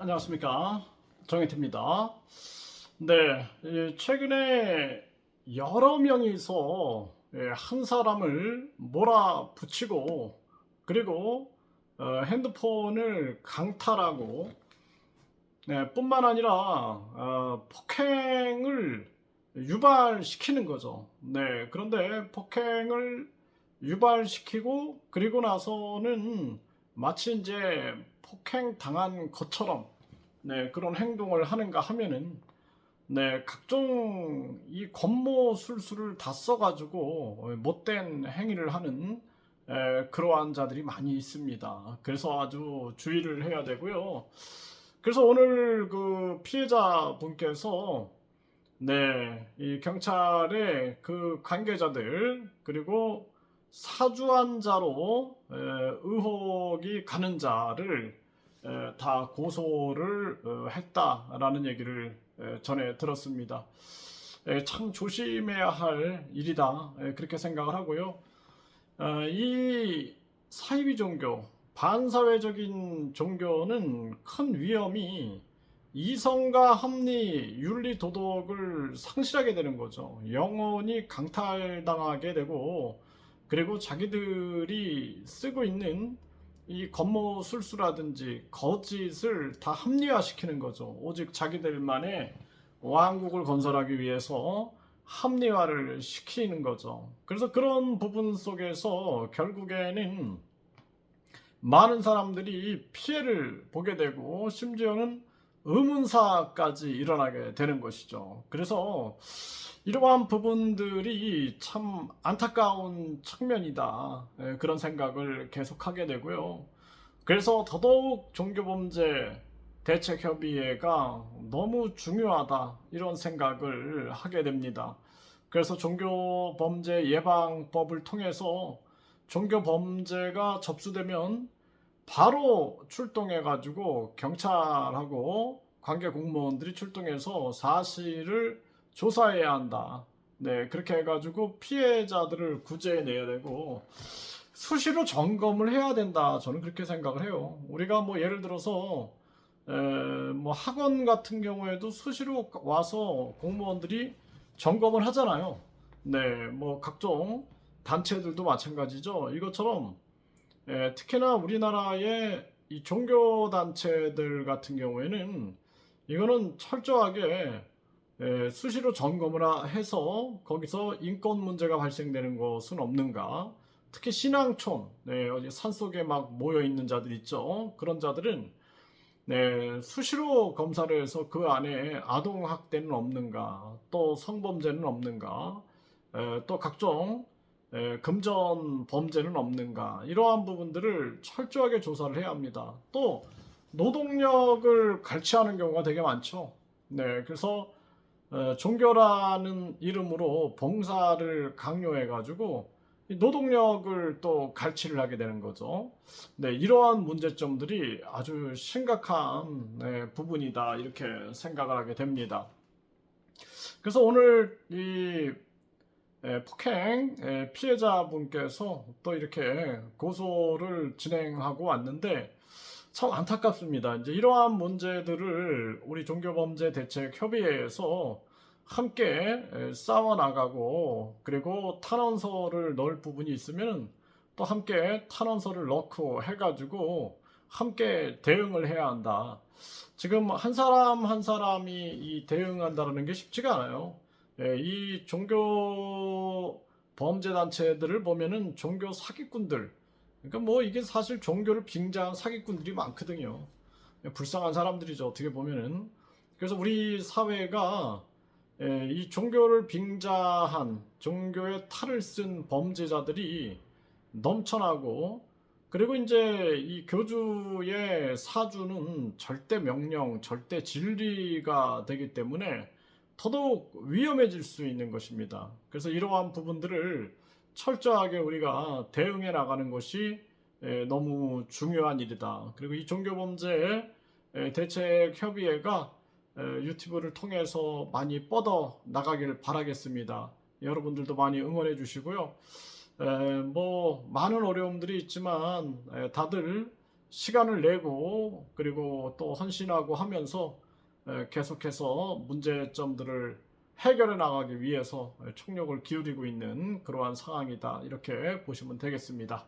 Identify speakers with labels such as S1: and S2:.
S1: 안녕하십니까 정혜태입니다. 네, 예, 최근에 여러 명이서 예, 한 사람을 몰아붙이고 그리고 어, 핸드폰을 강탈하고 네, 뿐만 아니라 어, 폭행을 유발시키는 거죠. 네, 그런데 폭행을 유발시키고 그리고 나서는 마치 이제 폭행 당한 것처럼 네, 그런 행동을 하는가 하면은 네, 각종 이 권모술수를 다 써가지고 못된 행위를 하는 에, 그러한 자들이 많이 있습니다. 그래서 아주 주의를 해야 되고요. 그래서 오늘 그 피해자 분께서 네, 이 경찰의 그 관계자들 그리고 사주한 자로 에, 의혹이 가는 자를 에, 다 고소를 어, 했다라는 얘기를 에, 전에 들었습니다. 에, 참 조심해야 할 일이다 에, 그렇게 생각을 하고요. 어, 이 사이비 종교, 반사회적인 종교는 큰 위험이 이성과 합리, 윤리, 도덕을 상실하게 되는 거죠. 영원히 강탈당하게 되고 그리고 자기들이 쓰고 있는 이 권모술수라든지 거짓을 다 합리화시키는 거죠. 오직 자기들만의 왕국을 건설하기 위해서 합리화를 시키는 거죠. 그래서 그런 부분 속에서 결국에는 많은 사람들이 피해를 보게 되고 심지어는 의문사까지 일어나게 되는 것이죠. 그래서 이러한 부분들이 참 안타까운 측면이다. 예, 그런 생각을 계속하게 되고요. 그래서 더더욱 종교범죄 대책협의회가 너무 중요하다. 이런 생각을 하게 됩니다. 그래서 종교범죄 예방법을 통해서 종교범죄가 접수되면 바로 출동해 가지고 경찰하고 관계 공무원들이 출동해서 사실을 조사해야 한다. 네, 그렇게 해가지고 피해자들을 구제해내야 되고 수시로 점검을 해야 된다. 저는 그렇게 생각을 해요. 우리가 뭐 예를 들어서 에, 뭐 학원 같은 경우에도 수시로 와서 공무원들이 점검을 하잖아요. 네, 뭐 각종 단체들도 마찬가지죠. 이것처럼 에, 특히나 우리나라의 이 종교 단체들 같은 경우에는 이거는 철저하게 에, 수시로 점검을 해서 거기서 인권 문제가 발생되는 것은 없는가? 특히 신앙촌, 네, 어디 산속에 막 모여 있는 자들 있죠. 그런 자들은 네, 수시로 검사를 해서 그 안에 아동 학대는 없는가, 또 성범죄는 없는가, 에, 또 각종 에, 금전 범죄는 없는가 이러한 부분들을 철저하게 조사를 해야 합니다. 또 노동력을 갈취하는 경우가 되게 많죠. 네, 그래서 에, 종교라는 이름으로 봉사를 강요해 가지고 노동력을 또 갈취를 하게 되는 거죠. 네, 이러한 문제점들이 아주 심각한 네, 부분이다 이렇게 생각을 하게 됩니다. 그래서 오늘 이 에, 폭행 에, 피해자분께서 또 이렇게 고소를 진행하고 왔는데 참 안타깝습니다. 이제 이러한 문제들을 우리 종교범죄 대책 협의회에서 함께 에, 싸워 나가고 그리고 탄원서를 넣을 부분이 있으면 또 함께 탄원서를 넣고 해가지고 함께 대응을 해야 한다. 지금 한 사람 한 사람이 이 대응한다는 게 쉽지가 않아요. 예, 이 종교 범죄 단체들을 보면은 종교 사기꾼들, 그러니까 뭐 이게 사실 종교를 빙자한 사기꾼들이 많거든요. 예, 불쌍한 사람들이죠. 어떻게 보면은. 그래서 우리 사회가 예, 이 종교를 빙자한 종교의 탈을 쓴 범죄자들이 넘쳐나고 그리고 이제 이 교주의 사주는 절대 명령, 절대 진리가 되기 때문에 더더욱 위험해질 수 있는 것입니다. 그래서 이러한 부분들을 철저하게 우리가 대응해 나가는 것이 에, 너무 중요한 일이다. 그리고 이 종교범죄 에, 대책협의회가 에, 유튜브를 통해서 많이 뻗어 나가길 바라겠습니다. 여러분들도 많이 응원해 주시고요. 에, 뭐 많은 어려움들이 있지만 에, 다들 시간을 내고 그리고 또 헌신하고 하면서 에, 계속해서 문제점들을 해결해 나가기 위해서 총력을 기울이고 있는 그러한 상황이다. 이렇게 보시면 되겠습니다.